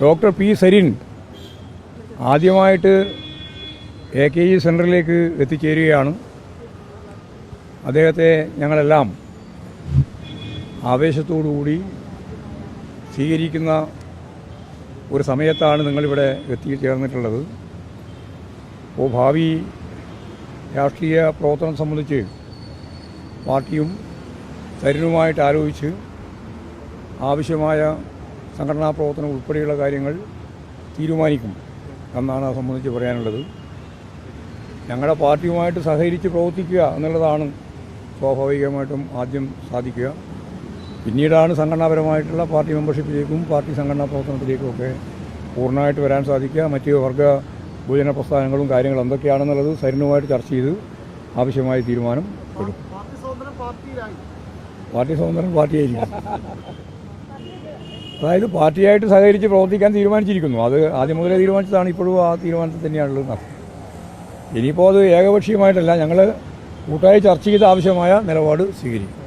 Doctor P Sarin ആദ്യമായിട്ട് A K G സെന്ററിലേക്ക് എത്തിച്ചേരുകയാണ്. അദ്ദേഹത്തെ ഞങ്ങളെല്ലാം ആവേശത്തോടുകൂടി സ്വീകരിക്കുന്ന ഒരു സമയത്താണ് നിങ്ങളിവിടെ എത്തിച്ചേർന്നിട്ടുള്ളത് അപ്പോൾ ഭാവി രാഷ്ട്രീയ പ്രവർത്തനം സംബന്ധിച്ച് പാർട്ടിയും സരിനുമായിട്ട് ആലോചിച്ച് ആവശ്യമായ സംഘടനാ പ്രവർത്തനം ഉൾപ്പെടെയുള്ള കാര്യങ്ങൾ തീരുമാനിക്കും എന്നാണ് അത് സംബന്ധിച്ച് പറയാനുള്ളത്. ഞങ്ങളുടെ പാർട്ടിയുമായിട്ട് സഹകരിച്ച് പ്രവർത്തിക്കുക എന്നുള്ളതാണ് സ്വാഭാവികമായിട്ടും ആദ്യം സാധിക്കുക. പിന്നീടാണ് സംഘടനാപരമായിട്ടുള്ള പാർട്ടി മെമ്പർഷിപ്പിലേക്കും പാർട്ടി സംഘടനാ പ്രവർത്തനത്തിലേക്കും ഒക്കെ പൂർണമായിട്ട് വരാൻ സാധിക്കുക. മറ്റ് വർഗ ഭോജന പ്രസ്ഥാനങ്ങളും കാര്യങ്ങളും എന്തൊക്കെയാണെന്നുള്ളത് സരിനുമായിട്ട് ചർച്ച ചെയ്ത് ആവശ്യമായ തീരുമാനം എടുക്കും. പാർട്ടി സ്വതന്ത്രം പാർട്ടിയിലായി. പാർട്ടി സ്വതന്ത്രം പാർട്ടിയായിരിക്കും. അതായത് പാർട്ടിയായിട്ട് സഹകരിച്ച് പ്രവർത്തിക്കാൻ തീരുമാനിച്ചിരിക്കുന്നു. അത് ആദ്യം മുതലേ തീരുമാനിച്ചതാണ്. ഇപ്പോഴും ആ തീരുമാനത്തിൽ തന്നെയാണുള്ളത്. ഇനിയിപ്പോൾ അത് ഏകപക്ഷീയമായിട്ടല്ല. ഞങ്ങൾ കൂട്ടായി ചർച്ച ചെയ്ത് ആവശ്യമായ നിലപാട് സ്വീകരിക്കും.